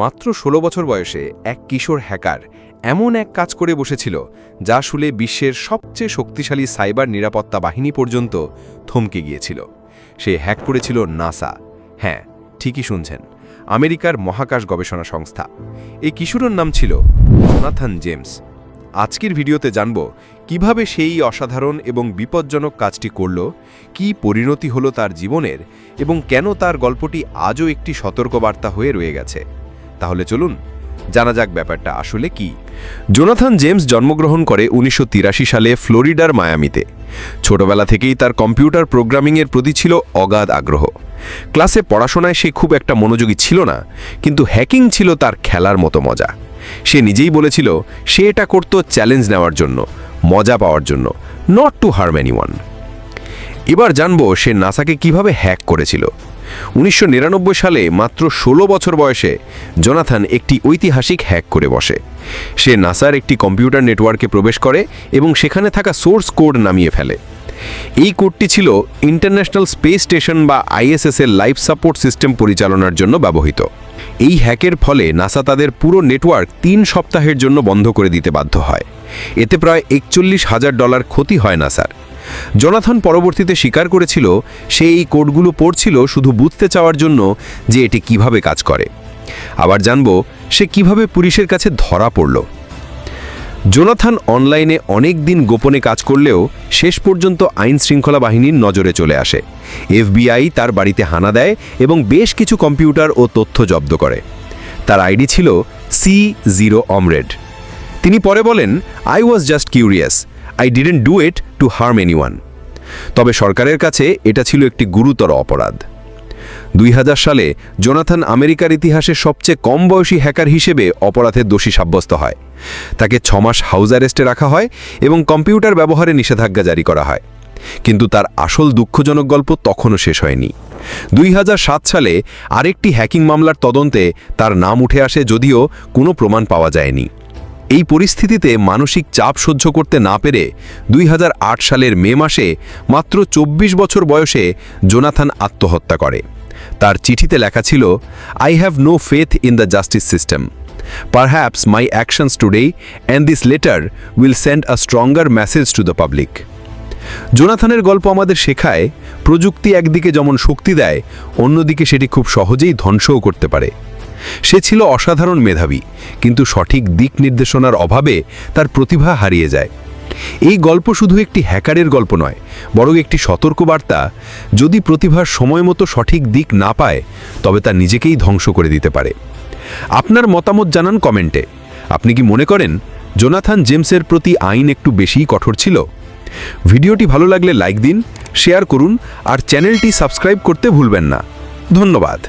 মাত্র ১৬ বছর বয়সে এক কিশোর হ্যাকার এমন এক কাজ করে বসেছিল যা শুলে বিশ্বের সবচেয়ে শক্তিশালী সাইবার নিরাপত্তা বাহিনী পর্যন্ত থমকে গিয়েছিল। সে হ্যাক করেছিল নাসা। হ্যাঁ ঠিকই শুনছেন, আমেরিকার মহাকাশ গবেষণা সংস্থা। এই কিশোরের নাম ছিল জোনাথন জেমস। আজকের ভিডিওতে জানব কীভাবে সেই অসাধারণ এবং বিপজ্জনক কাজটি করল, কি পরিণতি হলো তার জীবনের এবং কেন তার গল্পটি আজও একটি সতর্কবার্তা হয়ে রয়ে গেছে। তাহলে চলুন, জানা যাক ব্যাপারটা আসলে কি। জোনাথন জেমস জন্মগ্রহণ করে উনিশশো তিরাশি সালে ফ্লোরিডার মায়ামিতে। ছোটবেলা থেকেই তার কম্পিউটার প্রোগ্রামিংয়ের প্রতি ছিল অগাধ আগ্রহ। ক্লাসে পড়াশোনায় সে খুব একটা মনোযোগী ছিল না, কিন্তু হ্যাকিং ছিল তার খেলার মতো মজা। সে নিজেই বলেছিল, সে এটা করত চ্যালেঞ্জ নেওয়ার জন্য, মজা পাওয়ার জন্য নট টু হার্ম এনিওয়ান এবার জানব সে নাসাকে কীভাবে হ্যাক করেছিল। উনিশশো নিরানব্বই সালে মাত্র ১৬ বছর বয়সে জোনাথন একটি ঐতিহাসিক হ্যাক করে বসে। সে নাসার একটি কম্পিউটার নেটওয়ার্কে প্রবেশ করে এবং সেখানে থাকা সোর্স কোড নামিয়ে ফেলে। এই কোডটি ছিল ইন্টারন্যাশনাল স্পেস স্টেশন বা আইএসএস এর লাইফ সাপোর্ট সিস্টেম পরিচালনার জন্য ব্যবহৃত। এই হ্যাকের ফলে নাসা তাদের পুরো নেটওয়ার্ক তিন সপ্তাহের জন্য বন্ধ করে দিতে বাধ্য হয়। এতে প্রায় একচল্লিশ হাজার ডলার ক্ষতি হয় নাসার। জোনাথন পরবর্তীতে স্বীকার করেছিল, সে এই কোডগুলো পড়ছিল শুধু বুঝতে চাওয়ার জন্য যে এটি কীভাবে কাজ করে। আবার জানব, সে কীভাবে পুলিশের কাছে ধরা পড়ল। জোনাথন অনলাইনে অনেক দিন গোপনে কাজ করলেও শেষ পর্যন্ত আইন শৃঙ্খলা বাহিনীর নজরে চলে আসে। এফবিআই তার বাড়িতে হানা দেয় এবং বেশ কিছু কম্পিউটার ও তথ্য জব্দ করে। তার আইডি ছিল সি জিরো অমরেড। তিনি পরে বলেন I was just curious I didn't do it to harm anyone. তবে সরকারের কাছে এটা ছিল একটি গুরুতর অপরাধ। দুই হাজার সালে জোনাথন আমেরিকার ইতিহাসে সবচেয়ে কম বয়সী হ্যাকার হিসেবে অপরাধের দোষী সাব্যস্ত হয়। তাকে ছমাস হাউস অ্যারেস্টে রাখা হয় এবং কম্পিউটার ব্যবহারে নিষেধাজ্ঞা জারি করা হয়। কিন্তু তার আসল দুঃখজনক গল্প তখনও শেষ হয়নি। দুই হাজার সাত সালে আরেকটি হ্যাকিং মামলার তদন্তে তার নাম উঠে আসে যদিও কোনো প্রমাণ পাওয়া যায়নি। এই পরিস্থিতিতে মানসিক চাপ সহ্য করতে না পেরে দুই হাজার আট সালের মে মাসে মাত্র ২৪ বছর বয়সে জোনাথন আত্মহত্যা করে। তার চিঠিতে লেখা ছিল I have no faith in the justice system perhaps my actions today and this letter will send a stronger message to the public জোনাথনের গল্প আমাদের শেখায়, প্রযুক্তি একদিকে যেমন শক্তি দেয়, অন্যদিকে সেটি খুব সহজেই ধ্বংসও করতে পারে। সে ছিল অসাধারণ মেধাবী, কিন্তু সঠিক দিক নির্দেশনার অভাবে তার প্রতিভা হারিয়ে যায়। এই গল্প শুধু একটি হ্যাকারের গল্প নয়, বরং একটি সতর্কবার্তা। যদি প্রতিভার সময় মতো সঠিক দিক না পায়, তবে তা নিজেকেই ধ্বংস করে দিতে পারে। আপনার মতামত জানান কমেন্টে। আপনি কি মনে করেন, জোনাথান জেমসের প্রতি আইন একটু বেশিই কঠোর ছিল? ভিডিওটি ভালো লাগলে লাইক দিন, শেয়ার করুন, আর চ্যানেলটি সাবস্ক্রাইব করতে ভুলবেন না। ধন্যবাদ।